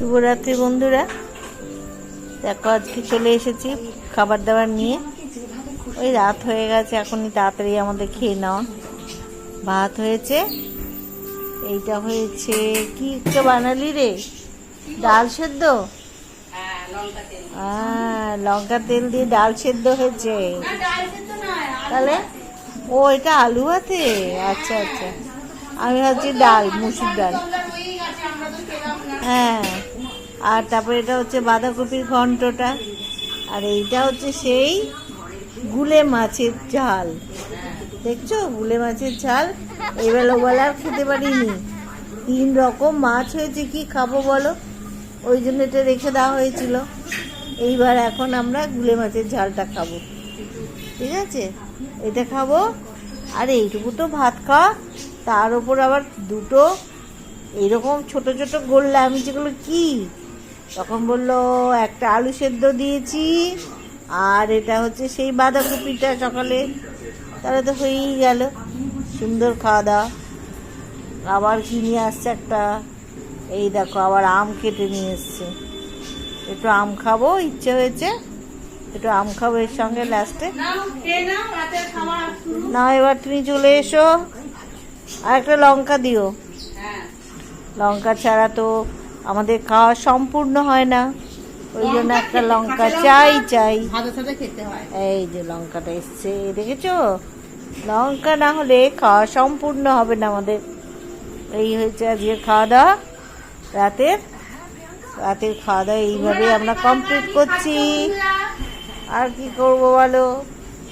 শুভরাত্রি বন্ধুরা। দেখো, আজকে চলে এসেছি খাবার দাবার নিয়ে। ওই রাত হয়ে গেছে, এখনই তাড়াতাড়ি আমাদের খেয়ে নেওয়া ভাত হয়েছে, এইটা হয়েছে, কি একটা বানালি রে? ডাল সেদ্ধ? হ্যাঁ লঙ্কা তেল দিয়ে ডাল সেদ্ধ হয়েছে। তাহলে, ও, এটা আলু আছে আচ্ছা আচ্ছা। আমি ভাবছি ডাল, মুসুর ডাল। হ্যাঁ। আর তারপরে এটা হচ্ছে বাঁধাকপির ঘন্টটা। আর এইটা হচ্ছে সেই গুলে মাছের ঝাল। দেখছ? গুলে মাছের ঝাল। এবেলা ওবেলা আর খেতে পারিনি। তিন রকম মাছ হয়েছে, কি খাব বলো? ওই জন্য এটা রেখে দেওয়া হয়েছিল। এইবার এখন আমরা গুলে মাছের ঝালটা খাব। ঠিক আছে? এটা খাব। আর এইটুকু তো ভাত খাওয়া। তার ওপর আবার দুটো এরকম ছোট ছোট গোল্লা, আমি যেগুলো কি তখন বলল একটা আলু সেদ্ধ দিয়েছি আর এটা হচ্ছে সেই বাঁধাকপিটা সকালে। তাহলে তো হয়েই গেল সুন্দর খাওয়া দাওয়া। আবার কি নিয়ে আসছে একটা? এই দেখো আবার আম কেটে নিয়ে এসছে। একটু আম খাব ইচ্ছে হয়েছে একটু আম খাব এর সঙ্গে লাস্টে না এবার তুমি চলে এসো আর একটা লঙ্কা দিও। লঙ্কা ছাড়া তো আমাদের খাওয়া সম্পূর্ণ হয় না। ওই জন্য একটা লঙ্কা চাই চাই। এই যে লঙ্কাটা এসছে, দেখেছ? লঙ্কা না হলে খাওয়া সম্পূর্ণ হবে না আমাদের। এই হয়েছে আজকে খাওয়া দাওয়া। রাতের রাতের খাওয়া দাওয়া এইভাবে আমরা কমপ্লিট করছি। আর কি করব বলো?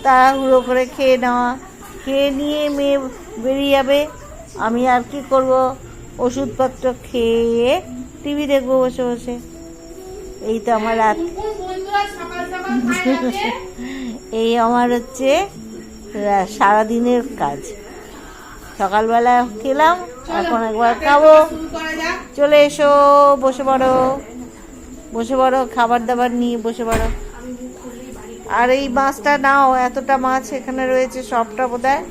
তাড়াহুড়ো করে খেয়ে নেওয়া। খেয়ে নিয়ে মেয়ে বেরিয়ে যাবে। আমি আর কি করব? ওষুধপত্র খেয়ে টিভি দেখব বসে বসে। এই তো আমার রাত। এই আমার হচ্ছে সারাদিনের কাজ। সকালবেলা খেলাম এখন একবার খাব। চলে এসো বসে পড়ো। বসে পড়ো খাবার দাবার নিয়ে বসে পড়ো। আর এই মাছটা নাও এতটা মাছ এখানে রয়েছে সবটা বোধ হয়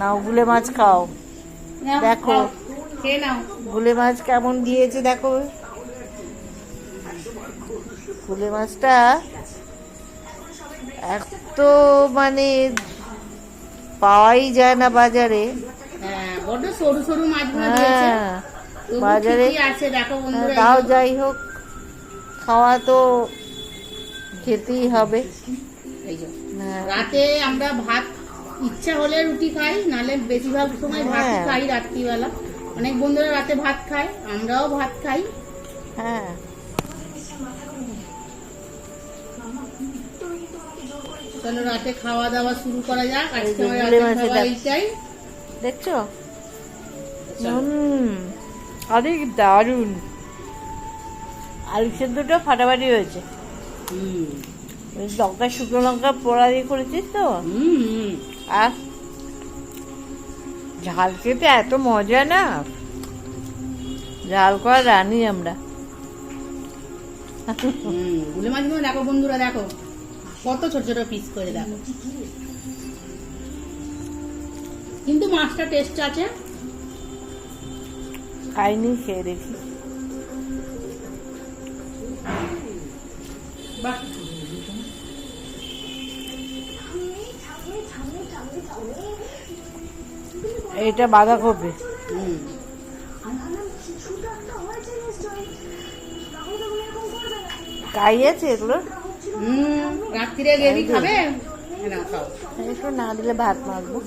নাও গুলে মাছ খাও। দেখো। খেয়ে নাও। মাছ কেমন দিয়েছে দেখো। গুলে মাছটা এত মানে পাওয়াই যায় না বাজারে। হ্যাঁ সরু সরু হ্যাঁ বাজারে হ্যাঁ, তাও যাই হোক খাওয়া তো খেতেই হবে। রাতে আমরা ভাত ইচ্ছা হলে রুটি খাই নালে বেশিরভাগ সময় ভাত। খাই রাত্রিবেলা। অনেক বন্ধুরা রাতে ভাত খায় আমরাও ভাত খাই। হ্যাঁ। চলো রাতে খাওয়া দাওয়া শুরু করা যাক। আজকে এই যে আমার রাতে খাওয়া এইটাই। দেখছ? হুম আরে দারুণ। আলু সেদ্ধটা ফাটাফাটি হয়েছে। হুম। লঙ্কা শুকনো লঙ্কা পোড়া দিয়ে করেছিস তো? হুম হুম। আর ঝাল খেতে এত মজা না? ঝাল করা রানি আমরা। গুলে মাছগুলো দেখো বন্ধুরা দেখো। কত ছোট ছোট পিস করে দেখো। কিন্তু মাছটা টেস্ট আছে। খাইনি খেয়ে দেখি। বাহ। এইটা বাঁধাকপি। আছে এগুলো? রাত্রিরে খাবে? খাও। একটু না দিলে ভাত মাখবো।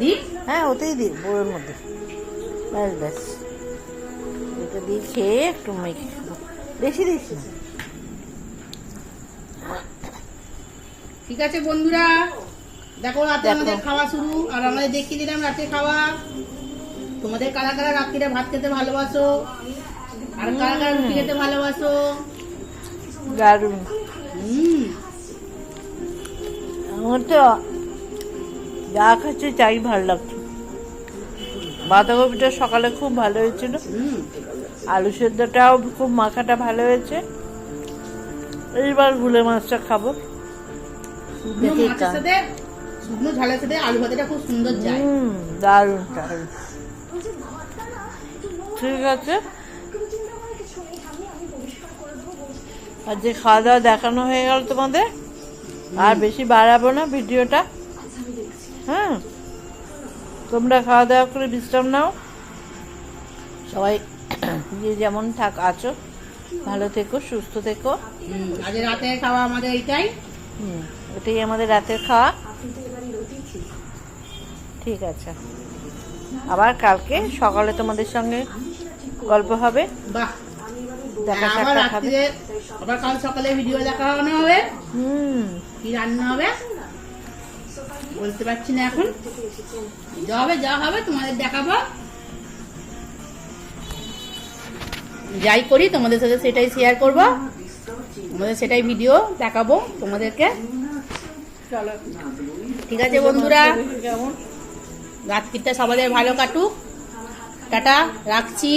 দি হ্যাঁ ওতেই দিই বড়োর মধ্যে। ব্যাস ব্যাস। এটা দিয়ে খেয়ে একটু মেখে বেশি দিস ঠিক আছে বন্ধুরা। দেখো রাতে আমাদের খাওয়া শুরু আর দেখিয়ে দিলাম রাতে খাওয়া। তোমাদের কারা কারা রাত্রিরে ভাত খেতে ভালোবাসো? আর কারা কারা রুটি খেতে ভালোবাসো? দারুণ। হুম। আমার তো যা খাচ্ছে চাই ভালো লাগছে। বাঁধাকপিটা সকালে খুব ভালো হয়েছিল। আলু সেদ্ধটাও খুব মাখাটা ভালো হয়েছে। এইবার গুলে মাছটা খাব। দেখি শুকনো ঝালের সাথে আলু ভাজাটা খুব সুন্দর যায়। হুম দারুণ দারুণ। ঠিক আছে। আর যে খাওয়া দাওয়া দেখানো হয়ে গেল তোমাদের। আর বেশি বাড়াবো না ভিডিওটা। হ্যাঁ তোমরা খাওয়া দাওয়া করে বিশ্রাম নাও। সবাই যে যেমন থাক আছো ভালো থেকো সুস্থ থেকো। আজ রাতে খাওয়া আমাদের এইটাই। হুম এটাই আমাদের রাতের খাওয়া। ঠিক আছে। আবার কালকে সকালে তোমাদের সঙ্গে গল্প হবে। দেখা হ্যাঁ, আবার সাক্ষাৎ হবে আবার কাল সকালে ভিডিও দেখানো হবে হুম। কি রান্না হবে? বলতে পারছি না এখন। যা হবে যা হবে তোমাদের দেখাবো। যাই করি তোমাদের সাথে সেটাই শেয়ার করব। তোমাদের সেটাই ভিডিও দেখাবো তোমাদেরকে। চলো। ঠিক আছে বন্ধুরা। কেমন? রাত্রিটা সবাদের ভালো কাটুক। টাটা রাখছি।